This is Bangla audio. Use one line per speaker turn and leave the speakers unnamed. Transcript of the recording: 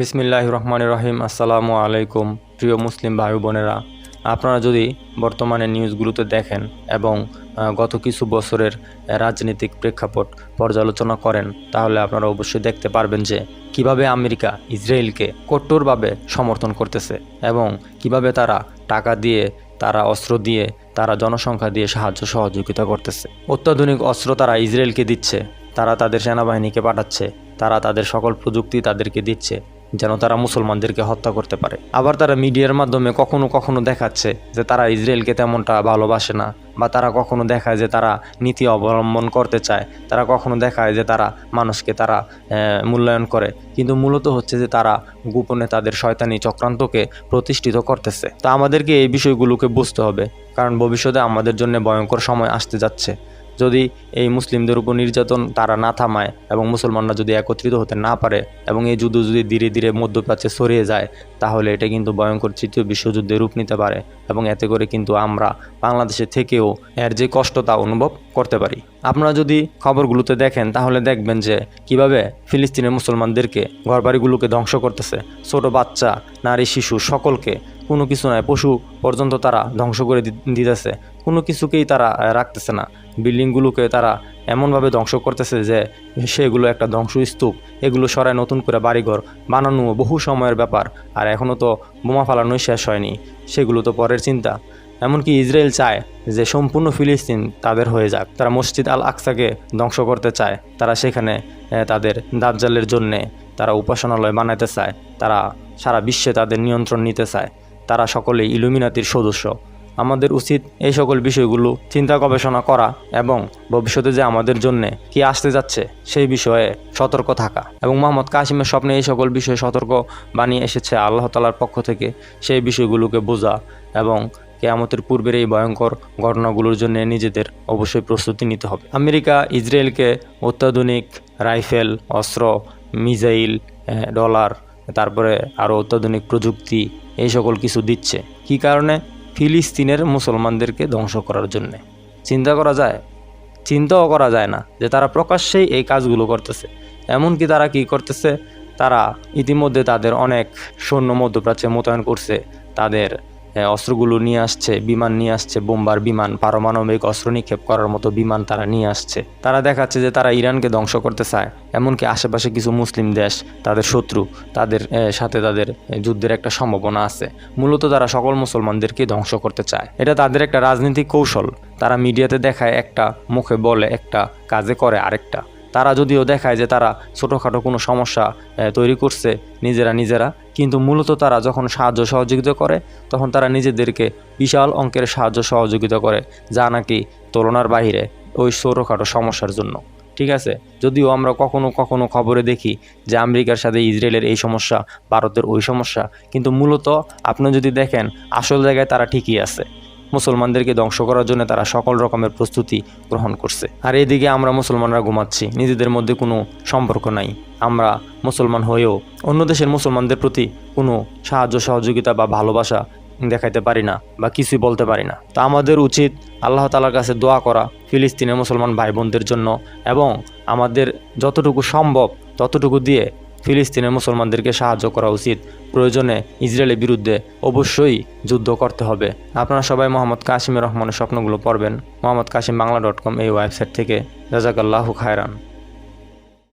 বিসমিল্লাহ রহমান রহিম আসসালামু আলাইকুম প্রিয় মুসলিম ভাই বোনেরা আপনারা যদি বর্তমানে নিউজগুলোতে দেখেন এবং গত কিছু বছরের রাজনৈতিক প্রেক্ষাপট পর্যালোচনা করেন, তাহলে আপনারা অবশ্যই দেখতে পারবেন যে কীভাবে আমেরিকা ইসরায়েলকে কঠোরভাবে সমর্থন করতেছে এবং কীভাবে তারা টাকা দিয়ে, তারা অস্ত্র দিয়ে, তারা জনসংখ্যা দিয়ে সাহায্য সহযোগিতা করতেছে। অত্যাধুনিক অস্ত্র তারা ইসরায়েলকে দিচ্ছে, তারা তাদের সেনাবাহিনীকে পাঠাচ্ছে, তারা তাদের সকল প্রযুক্তি তাদেরকে দিচ্ছে যেন তারা মুসলমানদেরকে হত্যা করতে পারে। আবার তারা মিডিয়ার মাধ্যমে কখনো কখনো দেখাচ্ছে যে তারা ইসরায়েলকে তেমনটা ভালোবাসে না, বা তারা কখনো দেখায় যে তারা নীতি অবলম্বন করতে চায়, তারা কখনো দেখায় যে তারা মানুষকে তারা মূল্যায়ন করে। কিন্তু মূলত হচ্ছে যে তারা গোপনে তাদের শয়তানি চক্রান্তকে প্রতিষ্ঠিত করতেছে। তো আমাদেরকে এই বিষয়গুলোকে বুঝতে হবে, কারণ ভবিষ্যতে আমাদের জন্য ভয়ঙ্কর সময় আসতে যাচ্ছে। যদি এই মুসলিমদের উপর নির্যাতন তারা না থামায় এবং মুসলমানরা যদি একত্রিত হতে না পারে এবং এই যুদ্ধ যদি ধীরে ধীরে মধ্যপ্রাচ্যে ছড়িয়ে যায়, তাহলে এটা কিন্তু ভয়ঙ্কর তৃতীয় বিশ্বযুদ্ধে রূপ নিতে পারে এবং এতে করে কিন্তু আমরা বাংলাদেশে থেকেও এর যে কষ্ট তা অনুভব করতে পারি। আপনারা যদি খবরগুলোতে দেখেন, তাহলে দেখবেন যে কীভাবে ফিলিস্তিনের মুসলমানদেরকে ঘরবাড়িগুলোকে ধ্বংস করতেছে। ছোট বাচ্চা, নারী, শিশু সকলকে কোনো কিছু নয় পশু পর্যন্ত তারা ধ্বংস করে দিতেছে। কোনো কিছুকেই তারা রাখতেছে না। বিল্ডিংগুলোকে তারা এমনভাবে ধ্বংস করতেছে যে সেগুলো একটা ধ্বংসস্তূপ। এগুলো সরায় নতুন করে বাড়িঘর বানানো বহু সময়ের ব্যাপার, আর এখনও তো বোমা ফালানোই শেষ হয়নি। সেগুলো তো পরের চিন্তা। এমনকি ইসরায়েল চায় যে সম্পূর্ণ ফিলিস্তিন তাদের হয়ে যাক। তারা মসজিদ আল আকসাকে ধ্বংস করতে চায়। তারা সেখানে তাদের দাজ্জালের জন্যে তারা উপাসনালয় বানাতে চায়। তারা সারা বিশ্বে তাদের নিয়ন্ত্রণ নিতে চায়। তারা সকলেই ইলুমিনাতির সদস্য। আমাদের উচিত এই সকল বিষয়গুলো চিন্তা, গবেষণা করা এবং ভবিষ্যতে যে আমাদের জন্য কি আসতে যাচ্ছে সেই বিষয়ে সতর্ক থাকা। এবং মোহাম্মদ কাসিমের স্বপ্নে এই সকল বিষয়ে সতর্ক বানিয়ে এসেছে আল্লাহ তালার পক্ষ থেকে সেই বিষয়গুলোকে বোঝা এবং কেয়ামতের পূর্বের এই ভয়ঙ্কর ঘটনাগুলোর জন্য নিজেদের অবশ্যই প্রস্তুতি নিতে হবে। আমেরিকা, ইসরায়েলকে অত্যাধুনিক রাইফেল, অস্ত্র মিজাইল ডলার, তারপরে আরও অত্যাধুনিক প্রযুক্তি এই সকল কিছু দিচ্ছে। কি কারণে? ফিলিস্তিনের মুসলমানদেরকে ধ্বংস করার জন্যে। চিন্তা করা যায়, চিন্তাও করা যায় না যে তারা প্রকাশ্যেই এই কাজগুলো করতেছে। এমনকি তারা কি করতেছে? তারা ইতিমধ্যে তাদের অনেক সৈন্য মধ্যপ্রাচ্যে মোতায়েন করছে, তাদের অস্ত্রগুলো নিয়ে আসছে, বিমান নিয়ে আসছে, বোম্বার বিমান, পারমাণবিক অস্ত্র নিক্ষেপ করার মতো বিমান তারা নিয়ে আসছে। তারা দেখাচ্ছে যে তারা ইরানকে ধ্বংস করতে চায়, এমনকি আশেপাশে কিছু মুসলিম দেশ, তাদের শত্রু, তাদের সাথে তাদের যুদ্ধের একটা সম্ভাবনা আছে। মূলত তারা সকল মুসলমানদেরকে ধ্বংস করতে চায়। এটা তাদের একটা রাজনৈতিক কৌশল। তারা মিডিয়াতে দেখায় একটা, মুখে বলে একটা, কাজে করে আরেকটা। তারা যদিও দেখায় যে তারা ছোটোখাটো কোনো সমস্যা তৈরি করছে নিজেরা নিজেরা, কিন্তু মূলত তারা যখন সাহায্য সহযোগিতা করে, তখন তারা নিজেদেরকে বিশাল অঙ্কের সাহায্য সহযোগিতা করে, যা নাকি তুলনার বাইরে ওই ছোটোখাটো সমস্যার জন্য। ঠিক আছে? যদিও আমরা কখনো কখনো খবরে দেখি যে আমেরিকার সাথে ইসরায়েলের এই সমস্যা, ভারতের ওই সমস্যা, কিন্তু মূলত আপনি যদি দেখেন, আসল জায়গায় তারা ঠিকই আছে। মুসলমানদেরকে ধ্বংস করার জন্য তারা সকল রকমের প্রস্তুতি গ্রহণ করছে। আর এদিকে আমরা মুসলমানরা ঘুমাচ্ছি, নিজেদের মধ্যে কোনো সম্পর্ক নাই। আমরা মুসলমান হয়েও অন্য দেশের মুসলমানদের প্রতি কোনো সাহায্য, সহযোগিতা বা ভালোবাসা দেখাইতে পারি না বা কিছুই বলতে পারি না। তা আমাদের উচিত আল্লাহ তালার কাছে দোয়া করা ফিলিস্তিনের মুসলমান ভাই বোনদের জন্য এবং আমাদের যতটুকু সম্ভব ততটুকু দিয়ে ফিলিস্তিনের মুসলমানদেরকে সাহায্য করা উচিত। প্রয়োজনে ইসরায়েলের বিরুদ্ধে অবশ্যই যুদ্ধ করতে হবে। আপনারা সবাই মোহাম্মদ কাশিমের রহমানের স্বপ্নগুলো পড়বেন। মোহাম্মদ কাশিম বাংলা ডট কম এই ওয়েবসাইট থেকে। রাজাকাল্লাহু খায়রান।